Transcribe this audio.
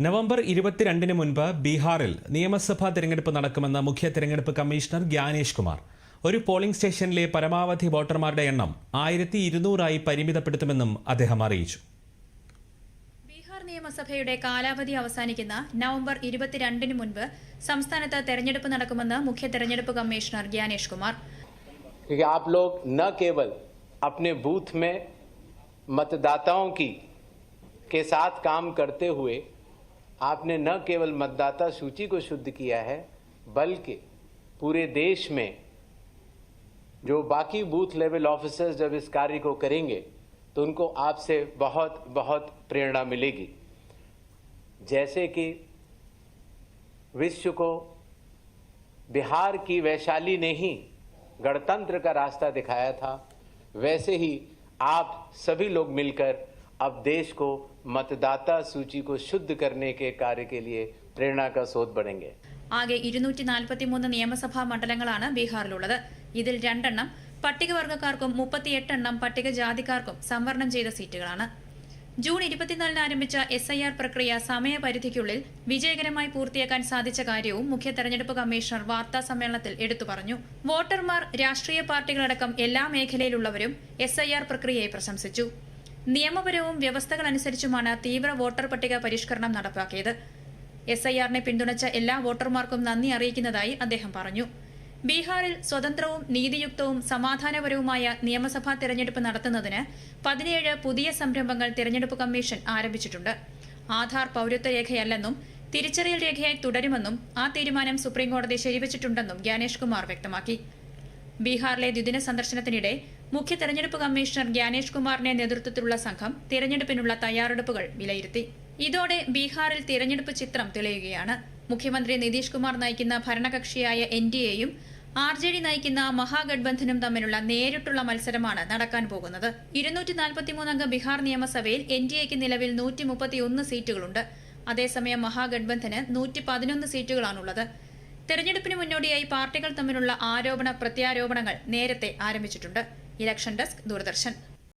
November ഇരുപത്തിരണ്ടിന് മുൻപ് ബീഹാറിൽ നിയമസഭാ തിരഞ്ഞെടുപ്പ് നടക്കുമെന്ന് മുഖ്യ തിരഞ്ഞെടുപ്പ് കമ്മീഷണർ ഗ്യാനേഷ് കുമാർ ഒരു പോളിംഗ് സ്റ്റേഷനിലെ പരമാവധി വോട്ടർമാരുടെ എണ്ണം ആയിരത്തി ഇരുന്നൂറായി പരിമിതപ്പെടുത്തുമെന്നും അദ്ദേഹം അറിയിച്ചു ബീഹാർ നിയമസഭയുടെ കാലാവധി അവസാനിക്കുന്ന നവംബർ ഇരുപത്തിരണ്ടിന് മുൻപ് സംസ്ഥാനത്ത് തെരഞ്ഞെടുപ്പ് നടക്കുമെന്ന് മുഖ്യ തെരഞ്ഞെടുപ്പ് കമ്മീഷണർ ഗ്യാനേഷ് കുമാർ क्योंकि आप लोग न केवल अपने बूथ में मतदाताओं की के साथ काम करते हुए आपने न केवल मतदाता सूची को शुद्ध किया है, बल्कि पूरे देश में जो बाकी बूथ लेवल ऑफिसर्स जब इस कार्य को करेंगे तो उनको आपसे बहुत बहुत प्रेरणा मिलेगी। जैसे कि विश्व को बिहार की वैशाली ने ही गणतंत्र का रास्ता दिखाया था, वैसे ही आप सभी लोग मिलकर अब देश को मतदाता सूची को शुद्ध करने के कार्य के लिए प्रेरणा का स्रोत बनेंगे ആകെ ഇരുന്നൂറ്റി നാൽപ്പത്തിമൂന്ന് നിയമസഭാ മണ്ഡലങ്ങളാണ് ബീഹാറിലുള്ളത് ഇതിൽ രണ്ടെണ്ണം പട്ടികവർഗക്കാർക്കും മുപ്പത്തിയെട്ടെണ്ണം പട്ടികജാതിക്കാർക്കും സംവരണം ചെയ്ത സീറ്റുകളാണ് ജൂൺ ഇരുപത്തിനാലിന് ആരംഭിച്ച എസ് ഐ ആർ പ്രക്രിയ സമയപരിധിക്കുള്ളിൽ വിജയകരമായി പൂർത്തിയാക്കാൻ സാധിച്ച കാര്യവും മുഖ്യ തെരഞ്ഞെടുപ്പ് കമ്മീഷണർ വാർത്താ സമ്മേളനത്തിൽ എടുത്തു പറഞ്ഞു വോട്ടർമാർ രാഷ്ട്രീയ പാർട്ടികളടക്കം എല്ലാ മേഖലയിലുള്ളവരും എസ് ഐ ആർ പ്രക്രിയയെ പ്രശംസിച്ചു നിയമപരവും വ്യവസ്ഥകളനുസരിച്ചുമാണ് തീവ്ര വോട്ടർ പട്ടിക പരിഷ്കരണം നടപ്പാക്കിയത്. എസ് ഐ ആറിനെ പിന്തുണച്ച എല്ലാ വോട്ടർമാർക്കും നന്ദി അറിയിക്കുന്നതായി അദ്ദേഹം പറഞ്ഞു. ബീഹാറിൽ സ്വതന്ത്രവും നീതിയുക്തവും സമാധാനപരവുമായ നിയമസഭാ തെരഞ്ഞെടുപ്പ് നടത്തുന്നതിന് പതിനേഴ് പുതിയ സംരംഭങ്ങൾ തെരഞ്ഞെടുപ്പ് കമ്മീഷൻ ആരംഭിച്ചിട്ടുണ്ട്. ആധാർ പൌരത്വ രേഖയല്ലെന്നും തിരിച്ചറിയൽ രേഖയായി തുടരുമെന്നും ആ തീരുമാനം സുപ്രീംകോടതി ശരിവച്ചിട്ടുണ്ടെന്നും ഗ്യാനേഷ് കുമാർ വ്യക്തമാക്കി. ബീഹാറിലെ ദ്വിദിന സന്ദർശനത്തിനിടെ മുഖ്യ തെരഞ്ഞെടുപ്പ് കമ്മീഷണർ ഗ്യാനേഷ് കുമാറിന്റെ നേതൃത്വത്തിലുള്ള സംഘം തിരഞ്ഞെടുപ്പിനുള്ള തയ്യാറെടുപ്പുകൾ വിലയിരുത്തി. ഇതോടെ ബീഹാറിൽ തിരഞ്ഞെടുപ്പ് ചിത്രം തെളിയുകയാണ്. മുഖ്യമന്ത്രി നിതീഷ് കുമാർ നയിക്കുന്ന ഭരണകക്ഷിയായ എൻ ഡി എയും ആർ ജെ ഡി നയിക്കുന്ന മഹാഗഡ്ബന്ധനും തമ്മിലുള്ള നേരിട്ടുള്ള മത്സരമാണ് നടക്കാൻ പോകുന്നത്. ഇരുന്നൂറ്റി നാൽപ്പത്തിമൂന്നംഗ ബീഹാർ നിയമസഭയിൽ എൻ ഡി എക്ക് നിലവിൽ നൂറ്റി മുപ്പത്തിയൊന്ന് സീറ്റുകളുണ്ട്. അതേസമയം മഹാഗഡ്ബന്ധന് നൂറ്റി പതിനൊന്ന് സീറ്റുകളാണുള്ളത്. തെരഞ്ഞെടുപ്പിന് മുന്നോടിയായി പാർട്ടികൾ തമ്മിലുള്ള ആരോപണ പ്രത്യാരോപണങ്ങൾ നേരത്തെ ആരംഭിച്ചിട്ടുണ്ട്. Election desk Doordarshan